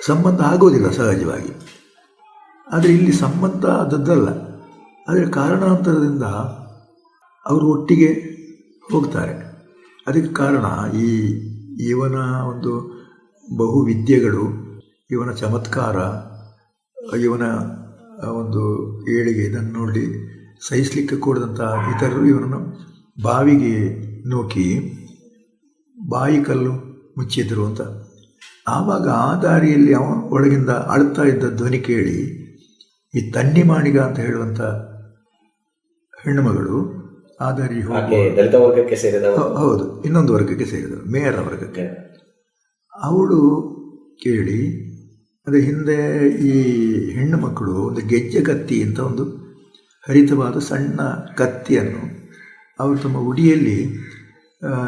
[SPEAKER 3] ಸಂಬಂಧ ಆಗೋದಿಲ್ಲ ಸಹಜವಾಗಿ. ಆದರೆ ಇಲ್ಲಿ ಸಂಬಂಧ ಆದದ್ದಲ್ಲ. ಆದರೆ ಕಾರಣಾಂತರದಿಂದ ಅವರು ಒಟ್ಟಿಗೆ ಹೋಗ್ತಾರೆ. ಅದಕ್ಕೆ ಕಾರಣ ಈ ಇವನ ಒಂದು ಬಹು ವಿದ್ಯೆಗಳು ಇವನ ಚಮತ್ಕಾರ, ಇವನ ಒಂದು ಏಳಿಗೆ ಇದನ್ನು ನೋಡಿ ಸಹಿಸಲಿಕ್ಕೆ ಕೂಡದಂತಹ ಇತರರು ಇವರನ್ನು ಬಾವಿಗೆ ನೂಕಿ ಬಾಯಿ ಕಲ್ಲು ಮುಚ್ಚಿದ್ರು ಅಂತ. ಆವಾಗ ಆ ದಾರಿಯಲ್ಲಿ ಅವ ಒಳಗಿಂದ ಅಳ್ತಾ ಇದ್ದ ಧ್ವನಿ ಕೇಳಿ ಈ ತನ್ನಿ ಮಾಣಿಗ ಅಂತ ಹೇಳುವಂಥ ಹೆಣ್ಣುಮಗಳು ಆ ದಾರಿ ಹೋಗಿ ಹೌದು ಇನ್ನೊಂದು ವರ್ಗಕ್ಕೆ ಸೇರಿದರು ಮೇಯರ್ ವರ್ಗಕ್ಕೆ. ಅವಳು ಕೇಳಿ ಅದೇ ಹಿಂದೆ ಈ ಹೆಣ್ಣು ಮಕ್ಕಳು ಒಂದು ಗೆಜ್ಜೆ ಕತ್ತಿ ಅಂತ ಒಂದು ಹರಿತವಾದ ಸಣ್ಣ ಕತ್ತಿಯನ್ನು ಅವರು ತಮ್ಮ ಉಡಿಯಲ್ಲಿ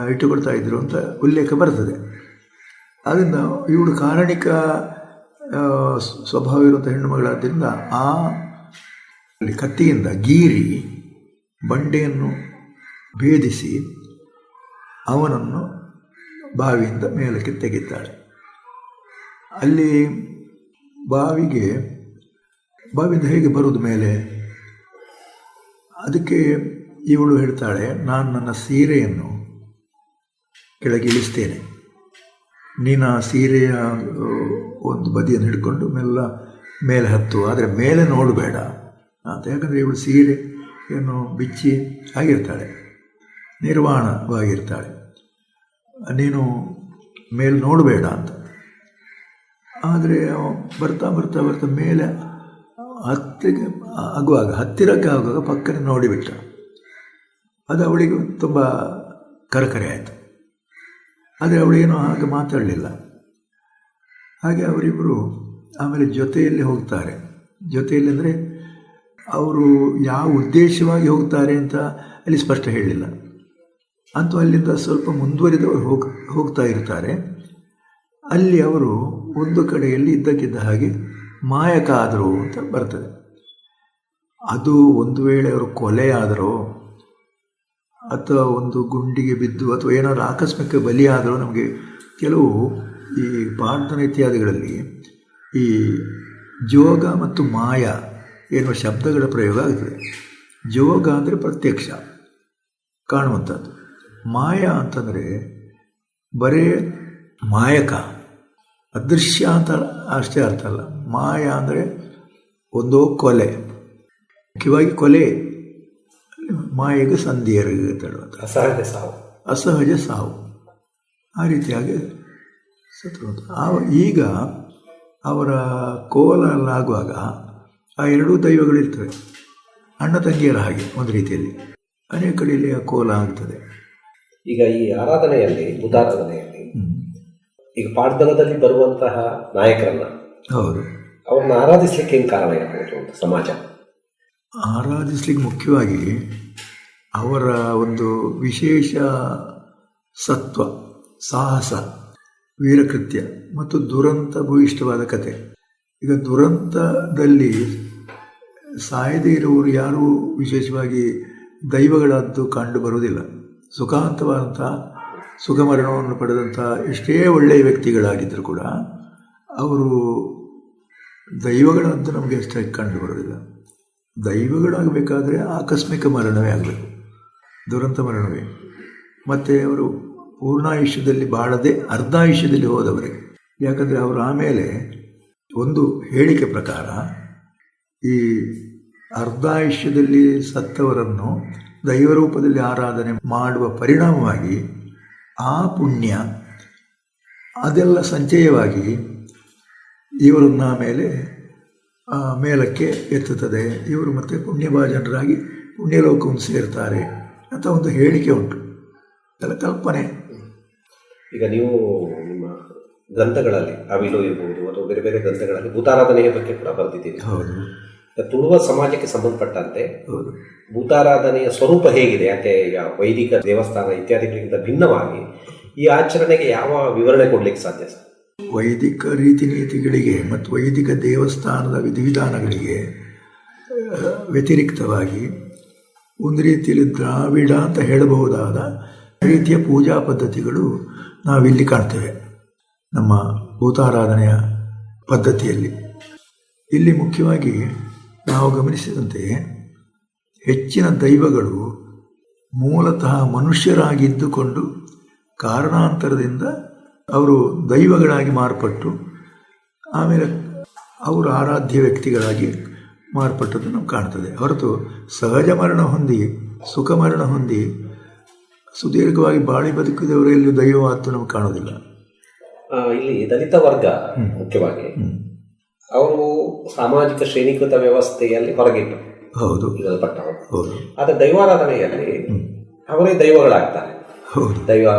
[SPEAKER 3] ಇಟ್ಟುಕೊಳ್ತಾ ಇದ್ರು ಅಂತ ಉಲ್ಲೇಖ ಬರ್ತದೆ. ಆದ್ದರಿಂದ ಇವಳು ಕಾರಣಿಕ ಸ್ವಭಾವ ಇರುವಂಥ ಹೆಣ್ಣು ಮಗಳಾದ್ದರಿಂದ ಆ ಕತ್ತಿಯಿಂದ ಗೀರಿ ಬಂಡೆಯನ್ನು ಭೇದಿಸಿ ಅವನನ್ನು ಬಾವಿಯಿಂದ ಮೇಲಕ್ಕೆ ತೆಗಿತಾಳೆ ಅಲ್ಲಿ ಬಾವಿಗೆ, ಬಾವಿಯಿಂದ ಹೇಗೆ ಬರುವುದು ಮೇಲೆ? ಅದಕ್ಕೆ ಇವಳು ಹೇಳ್ತಾಳೆ, ನಾನು ನನ್ನ ಸೀರೆಯನ್ನು ಕೆಳಗಿಳಿಸ್ತೇನೆ ನೀನು ಆ ಸೀರೆಯ ಒಂದು ಬದಿಯನ್ನು ಹಿಡ್ಕೊಂಡು ಮೆಲ್ಲ ಮೇಲೆ ಹತ್ತು. ಆದರೆ ಮೇಲೆ ನೋಡಬೇಡ ಅಂತ. ಯಾಕಂದರೆ ಇವಳು ಸೀರೆ ಏನು ಬಿಚ್ಚಿ ಆಗಿರ್ತಾಳೆ, ನಿರ್ವಾಣವಾಗಿರ್ತಾಳೆ. ನೀನು ಮೇಲೆ ನೋಡಬೇಡ ಅಂತ. ಆದರೆ ಬರ್ತಾ ಬರ್ತಾ ಬರ್ತಾ ಮೇಲೆ ಹತ್ತಿರ ಆಗುವಾಗ, ಹತ್ತಿರಕ್ಕೆ ಆಗುವಾಗ ಪಕ್ಕನೆ ನೋಡಿಬಿಟ್ಟ. ಅದು ಅವಳಿಗೆ ತುಂಬ ಕರಕರೆ ಆಯಿತು. ಆದರೆ ಅವಳೇನು ಹಾಗೆ ಮಾತಾಡಲಿಲ್ಲ. ಹಾಗೆ ಅವರಿಬ್ಬರು ಆಮೇಲೆ ಜೊತೆಯಲ್ಲಿ ಹೋಗ್ತಾರೆ. ಜೊತೆಯಲ್ಲಿ ಅಂದರೆ ಅವರು ಯಾವ ಉದ್ದೇಶವಾಗಿ ಹೋಗ್ತಾರೆ ಅಂತ ಅಲ್ಲಿ ಸ್ಪಷ್ಟ ಹೇಳಲಿಲ್ಲ ಅಂತೂ ಅಲ್ಲಿಂದ ಸ್ವಲ್ಪ ಮುಂದುವರಿದವರು ಹೋಗ್, ಹೋಗ್ತಾ ಇರ್ತಾರೆ. ಅಲ್ಲಿ ಅವರು ಒಂದು ಕಡೆಯಲ್ಲಿ ಇದ್ದಕ್ಕಿದ್ದ ಹಾಗೆ ಮಾಯಕ ಆದರು ಅಂತ ಬರ್ತದೆ. ಅದು ಒಂದು ವೇಳೆ ಅವರು ಕೊಲೆ ಆದರೂ, ಅಥವಾ ಒಂದು ಗುಂಡಿಗೆ ಬಿದ್ದು, ಅಥವಾ ಏನಾದರೂ ಆಕಸ್ಮಿಕ ಬಲಿಯಾದರೂ ನಮಗೆ ಕೆಲವು ಈ ಪ್ರಾರ್ಥನೆ ಇತ್ಯಾದಿಗಳಲ್ಲಿ ಈ ಜೋಗ ಮತ್ತು ಮಾಯ ಎನ್ನುವ ಶಬ್ದಗಳ ಪ್ರಯೋಗ ಆಗ್ತದೆ. ಜೋಗ ಅಂದರೆ ಪ್ರತ್ಯಕ್ಷ ಕಾಣುವಂಥದ್ದು. ಮಾಯ ಅಂತಂದರೆ ಬರೇ ಮಾಯಕ. ಅದೃಶ್ಯ ಅಂತ ಅಷ್ಟೇ ಅರ್ಥ ಅಲ್ಲ. ಮಾಯ ಅಂದರೆ ಒಂದು ಕೊಲೆ. ಮುಖ್ಯವಾಗಿ ಕೊಲೆ. ಮಾಯೆಗೆ ಸಂಧಿಯರಿಗೆ ತಡುವಂಥ
[SPEAKER 2] ಅಸಹಜ ಸಾವು.
[SPEAKER 3] ಅಸಹಜ ಸಾವು. ಆ ರೀತಿಯಾಗಿ ಸತ್ರು ಅಂತ ಆವ ಈಗ ಅವರ ಕೋಲಲ್ಲಾಗುವಾಗ ಆ ಎರಡೂ ದೈವಗಳಿರ್ತವೆ. ಅಣ್ಣ ತಂಗಿಯರ ಹಾಗೆ ಒಂದು ರೀತಿಯಲ್ಲಿ. ಅನೇಕ ಕಡೆಯಲ್ಲಿ ಆ ಕೋಲ ಆಗ್ತದೆ.
[SPEAKER 2] ಈಗ ಈ ಆರಾಧನೆಯಲ್ಲಿ ಬುಧಾರಾಧನೆಯಲ್ಲಿ ಈಗ ಪಾಠದಲದಲ್ಲಿ ಬರುವಂತಹ ನಾಯಕರನ್ನ
[SPEAKER 3] ಹೌದು.
[SPEAKER 2] ಅವ್ರನ್ನ ಆರಾಧಿಸ್ಲಿಕ್ಕೆ ಏನು ಕಾರಣ ಇರಬಹುದು ಅಂತ ಸಮಾಜ?
[SPEAKER 3] ಆರಾಧಿಸ್ಲಿಕ್ಕೆ ಮುಖ್ಯವಾಗಿ ಅವರ ಒಂದು ವಿಶೇಷ ಸತ್ವ ಸಾಹಸ ವೀರಕೃತ್ಯ ಮತ್ತು ದುರಂತ ಭೂಯಿಷ್ಠವಾದ ಕತೆ. ಈಗ ದುರಂತದಲ್ಲಿ ಸಾಯದೇ ಇರುವವರು ಯಾರೂ ವಿಶೇಷವಾಗಿ ದೈವಗಳದ್ದು ಕಂಡು ಬರುವುದಿಲ್ಲ. ಸುಖಾಂತವಾದಂಥ ಸುಖ ಮರಣವನ್ನು ಪಡೆದಂಥ ಎಷ್ಟೇ ಒಳ್ಳೆಯ ವ್ಯಕ್ತಿಗಳಾಗಿದ್ದರೂ ಕೂಡ ಅವರು ದೈವಗಳಂತೂ ನಮಗೆ ಅಷ್ಟಾಗಿ ಕಂಡು ಬರೋದಿಲ್ಲ ದೈವಗಳಾಗಬೇಕಾದ್ರೆ ಆಕಸ್ಮಿಕ ಮರಣವೇ ಆಗಬೇಕು. ದುರಂತ ಮರಣವೇ. ಮತ್ತು ಅವರು ಪೂರ್ಣಾಯುಷ್ಯದಲ್ಲಿ ಬಾಳದೆ ಅರ್ಧಾಯುಷ್ಯದಲ್ಲಿ ಹೋದವರಿಗೆ. ಯಾಕಂದರೆ ಅವರು ಆಮೇಲೆ ಒಂದು ಹೇಳಿಕೆ ಪ್ರಕಾರ ಈ ಅರ್ಧಾಯುಷ್ಯದಲ್ಲಿ ಸತ್ತವರನ್ನು ದೈವರೂಪದಲ್ಲಿ ಆರಾಧನೆ ಮಾಡುವ ಪರಿಣಾಮವಾಗಿ ಆ ಪುಣ್ಯ ಅದೆಲ್ಲ ಸಂಚಯವಾಗಿ ಇವರನ್ನ ಮೇಲೆ ಮೇಲಕ್ಕೆ ಎತ್ತುತ್ತದೆ. ಇವರು ಮತ್ತೆ ಪುಣ್ಯಭಾಜನರಾಗಿ ಪುಣ್ಯಲೋಕವನ್ನು ಸೇರ್ತಾರೆ ಅಂತ ಒಂದು ಹೇಳಿಕೆ ಉಂಟು. ಅದೆಲ್ಲ ಕಲ್ಪನೆ.
[SPEAKER 2] ಈಗ ನೀವು ನಿಮ್ಮ ಗ್ರಂಥಗಳಲ್ಲಿ ಅವಿಲು ಇರ್ಬೋದು ಅಥವಾ ಬೇರೆ ಬೇರೆ ಗ್ರಂಥಗಳಲ್ಲಿ ಭೂತಾರಾಧನೆಯ ಬಗ್ಗೆ ಕೂಡ ಬರೆದಿದ್ದೀರಿ.
[SPEAKER 3] ಹೌದು.
[SPEAKER 2] ತುಳುವ ಸಮಾಜಕ್ಕೆ ಸಂಬಂಧಪಟ್ಟಂತೆ. ಭೂತಾರಾಧನೆಯ ಸ್ವರೂಪ ಹೇಗಿದೆ ಯಾಕೆ ಈಗ ವೈದಿಕ ದೇವಸ್ಥಾನ ಇತ್ಯಾದಿಗಳಿಗಿಂತ ಭಿನ್ನವಾಗಿ ಈ ಆಚರಣೆಗೆ ಯಾವ ವಿವರಣೆ ಕೊಡ್ಲಿಕ್ಕೆ ಸಾಧ್ಯ ಸರ್?
[SPEAKER 3] ವೈದಿಕ ರೀತಿ ನೀತಿಗಳಿಗೆ ಮತ್ತು ವೈದಿಕ ದೇವಸ್ಥಾನದ ವಿಧಿವಿಧಾನಗಳಿಗೆ ವ್ಯತಿರಿಕ್ತವಾಗಿ ಒಂದು ರೀತಿಯಲ್ಲಿ ದ್ರಾವಿಡ ಅಂತ ಹೇಳಬಹುದಾದ ರೀತಿಯ ಪೂಜಾ ಪದ್ಧತಿಗಳು ನಾವಿಲ್ಲಿ ಕಾಣ್ತೇವೆ. ನಮ್ಮ ಭೂತಾರಾಧನೆಯ ಪದ್ಧತಿಯಲ್ಲಿ. ಇಲ್ಲಿ ಮುಖ್ಯವಾಗಿ ನಾವು ಗಮನಿಸಿದಂತೆ ಹೆಚ್ಚಿನ ದೈವಗಳು ಮೂಲತಃ ಮನುಷ್ಯರಾಗಿದ್ದುಕೊಂಡು ಕಾರಣಾಂತರದಿಂದ ಅವರು ದೈವಗಳಾಗಿ ಮಾರ್ಪಟ್ಟು ಆಮೇಲೆ ಅವರು ಆರಾಧ್ಯ ವ್ಯಕ್ತಿಗಳಾಗಿ ಮಾರ್ಪಟ್ಟದ್ದು ನಾವು ಕಾಣ್ತದೆ. ಹೊರತು ಸಹಜ ಮರಣ ಹೊಂದಿ ಸುಖ ಮರಣ ಹೊಂದಿ ಸುದೀರ್ಘವಾಗಿ ಬಾಳಿ ಬದುಕಿದವರಲ್ಲಿ ದೈವವಾದ ನಮ್ಗೆ ಕಾಣೋದಿಲ್ಲ.
[SPEAKER 2] ಇಲ್ಲಿ ದಲಿತ ವರ್ಗ ಮುಖ್ಯವಾಗಿ ಅವರು ಸಾಮಾಜಿಕ ಶ್ರೇಣೀಕೃತ ವ್ಯವಸ್ಥೆಯಲ್ಲಿ ಹೊರಗಿಟ್ಟು
[SPEAKER 3] ಹೌದು.
[SPEAKER 2] ಇರಲ್ಪಟ್ಟವರು ಆದರೆ ದೈವಾರಾಧನೆಯಲ್ಲಿ ಅವರೇ ದೈವಗಳಾಗ್ತಾರೆ. ದೈವ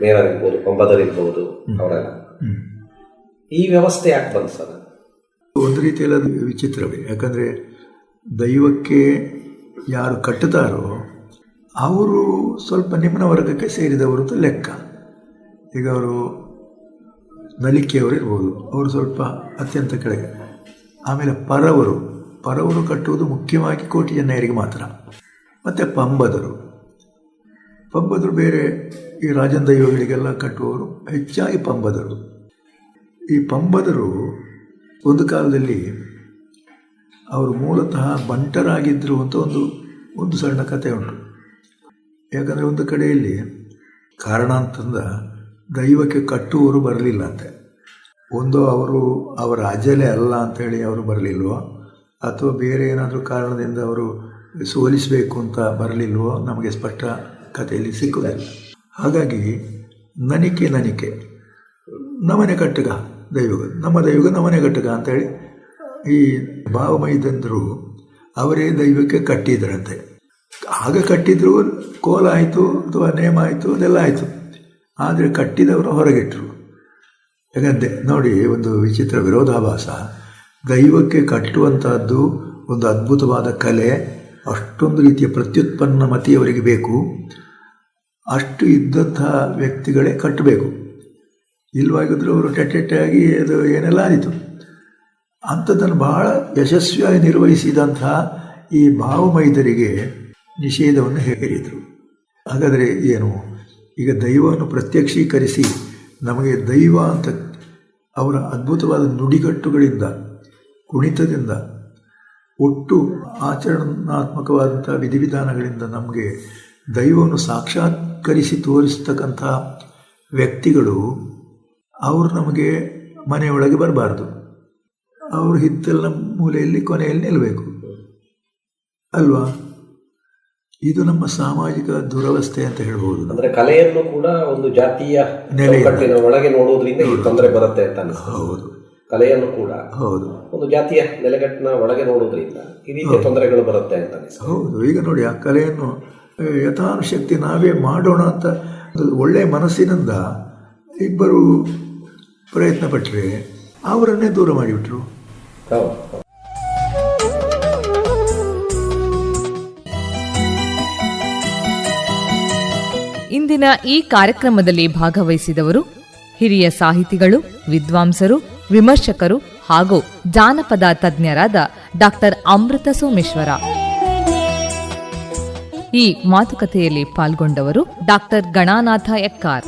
[SPEAKER 2] ಮೇರರಿರ್ಬೋದು ಕೊಂಬದರಿರ್ಬೋದು ಅವರೆಲ್ಲ. ಈ ವ್ಯವಸ್ಥೆ ಯಾಕೆ ಬಂತು ಸರ್?
[SPEAKER 3] ಒಂದು ರೀತಿಯಲ್ಲಿ ಅದು ವಿಚಿತ್ರವೇ. ಯಾಕಂದರೆ ದೈವಕ್ಕೆ ಯಾರು ಕಟ್ಟುತ್ತಾರೋ ಅವರು ಸ್ವಲ್ಪ ನಿಮ್ನ ವರ್ಗಕ್ಕೆ ಸೇರಿದವರು ಅಂತ ಲೆಕ್ಕ. ಈಗ ಅವರು ನಲಿಕೆಯವರು ಇರ್ಬೋದು. ಅವರು ಸ್ವಲ್ಪ ಅತ್ಯಂತ ಕೆಳಗೆ. ಆಮೇಲೆ ಪರವರು. ಪರವರು ಕಟ್ಟುವುದು ಮುಖ್ಯವಾಗಿ ಕೋಟಿ ಜನರಿಗೆ ಮಾತ್ರ. ಮತ್ತು ಪಂಬದರು. ಪಂಬದರು ಬೇರೆ ಈ ರಾಜೇಂದ್ರ ಯೋಗಿಗಳಿಗೆಲ್ಲ ಕಟ್ಟುವವರು ಹೆಚ್ಚಾಗಿ ಪಂಬದರು. ಈ ಪಂಬದರು ಒಂದು ಕಾಲದಲ್ಲಿ ಅವರು ಮೂಲತಃ ಬಂಟರಾಗಿದ್ದರು ಅಂತ ಒಂದು ಒಂದು ಸಣ್ಣ ಕಥೆ ಉಂಟು. ಯಾಕಂದರೆ ಒಂದು ಕಡೆಯಲ್ಲಿ ಕಾರಣ ಅಂತಂದ ದೈವಕ್ಕೆ ಕಟ್ಟುವರು ಬರಲಿಲ್ಲ ಅಂತೆ. ಒಂದು ಅವರು ಅವರ ಅಜಲೆ ಅಲ್ಲ ಅಂತೇಳಿ ಅವರು ಬರಲಿಲ್ವೋ? ಅಥವಾ ಬೇರೆ ಏನಾದರೂ ಕಾರಣದಿಂದ ಅವರು ಸೋಲಿಸಬೇಕು ಅಂತ ಬರಲಿಲ್ವೋ? ನಮಗೆ ಸ್ಪಷ್ಟ ಕಥೆಯಲ್ಲಿ ಸಿಕ್ಕುವುದಿಲ್ಲ. ಹಾಗಾಗಿ ನನಿಕೆ ನನಿಕೆ. ನಮನೆ ಕಟ್ಟಗ ದೈವಗ. ನಮ್ಮ ದೈವಗ ನಮನೆ ಕಟ್ಟಗ ಅಂತೇಳಿ ಈ ಭಾವಮೈದಂದರು ಅವರೇ ದೈವಕ್ಕೆ ಕಟ್ಟಿದ್ರಂತೆ. ಆಗ ಕಟ್ಟಿದ್ರು ಕೋಲ ಆಯಿತು, ಅಥವಾ ನೇಮ ಆಯಿತು, ಅದೆಲ್ಲ ಆಯಿತು. ಆದರೆ ಕಟ್ಟಿದವರು ಹೊರಗಿಟ್ಟರು. ಯಾಕಂದರೆ ನೋಡಿ, ಒಂದು ವಿಚಿತ್ರ ವಿರೋಧಾಭಾಸ. ದೈವಕ್ಕೆ ಕಟ್ಟುವಂತಹದ್ದು ಒಂದು ಅದ್ಭುತವಾದ ಕಲೆ, ಅಷ್ಟೊಂದು ರೀತಿಯ ಪ್ರತ್ಯುತ್ಪನ್ನ ಮತಿಯವರಿಗೆ ಬೇಕು. ಅಷ್ಟು ಇದ್ದಂತಹ ವ್ಯಕ್ತಿಗಳೇ ಕಟ್ಟಬೇಕು. ಇಲ್ವಾಗಿದ್ರು ಅವರು ಟೆಟ್ಟೆಟ್ಟಾಗಿ ಅದು ಏನೆಲ್ಲ ಆಯಿತು ಅಂಥದ್ದನ್ನು ಬಹಳ ಯಶಸ್ವಿಯಾಗಿ ನಿರ್ವಹಿಸಿದಂಥ ಈ ಭಾವಮೈದರಿಗೆ ನಿಷೇಧವನ್ನು ಹೇರಿದರು. ಹಾಗಾದರೆ ಏನು? ಈಗ ದೈವವನ್ನು ಪ್ರತ್ಯಕ್ಷೀಕರಿಸಿ ನಮಗೆ ದೈವ ಅಂತ ಅವರ ಅದ್ಭುತವಾದ ನುಡಿಗಟ್ಟುಗಳಿಂದ, ಕುಣಿತದಿಂದ, ಒಟ್ಟು ಆಚರಣಾತ್ಮಕವಾದಂಥ ವಿಧಿವಿಧಾನಗಳಿಂದ ನಮಗೆ ದೈವವನ್ನು ಸಾಕ್ಷಾತ್ಕರಿಸಿ ತೋರಿಸ್ತಕ್ಕಂಥ ವ್ಯಕ್ತಿಗಳು ಅವರು ನಮಗೆ ಮನೆಯೊಳಗೆ ಬರಬಾರ್ದು. ಅವರು ಹಿತ್ತಲಿನ ಮೂಲೆಯಲ್ಲಿ ಕೊನೆಯಲ್ಲಿ ನಿಲ್ಲಬೇಕು ಅಲ್ವಾ? ಇದು ನಮ್ಮ ಸಾಮಾಜಿಕ ದುರವಸ್ಥೆ ಅಂತ ಹೇಳ್ಬೋದು
[SPEAKER 2] ಅಂದ್ರೆ ಕಲೆಯನ್ನು ಕೂಡ ಒಂದು ಜಾತಿಯ ನೆಲೆ ಒಳಗೆ ನೋಡುವುದರಿಂದ ಈ ತೊಂದರೆ ಬರುತ್ತೆ ಅಂತ
[SPEAKER 3] ಹೌದು.
[SPEAKER 2] ಕಲೆಯನ್ನು ಕೂಡ
[SPEAKER 3] ಹೌದು.
[SPEAKER 2] ಒಂದು ಜಾತಿಯ ನೆಲೆಗಟ್ಟಿನ ಒಳಗೆ ನೋಡುವುದರಿಂದ ಈ ರೀತಿಯ ತೊಂದರೆಗಳು ಬರುತ್ತೆ ಅಂತ
[SPEAKER 3] ಹೌದು. ಈಗ ನೋಡಿ ಆ ಕಲೆಯನ್ನು ಯಥಾನುಶಕ್ತಿ ಯಥಾಶಕ್ತಿ ನಾವೇ ಮಾಡೋಣ ಅಂತ ಒಳ್ಳೆ ಒಳ್ಳೆಯ ಮನಸ್ಸಿನಿಂದ ಇಬ್ಬರು ಪ್ರಯತ್ನ ಪಟ್ಟರೆ ಅವರನ್ನೇ ದೂರ ಮಾಡಿಬಿಟ್ರು.
[SPEAKER 1] ಇಂದಿನ ಈ ಕಾರ್ಯಕ್ರಮದಲ್ಲಿ ಭಾಗವಹಿಸಿದವರು ಹಿರಿಯ ಸಾಹಿತಿಗಳು, ವಿದ್ವಾಂಸರು, ವಿಮರ್ಶಕರು ಹಾಗೂ ಜಾನಪದ ತಜ್ಞರಾದ ಡಾಕ್ಟರ್ ಅಮೃತ ಸೋಮೇಶ್ವರ. ಈ ಮಾತುಕತೆಯಲ್ಲಿ ಪಾಲ್ಗೊಂಡವರು ಡಾಕ್ಟರ್ ಗಣಾನಾಥ ಎಕ್ಕಾರ್.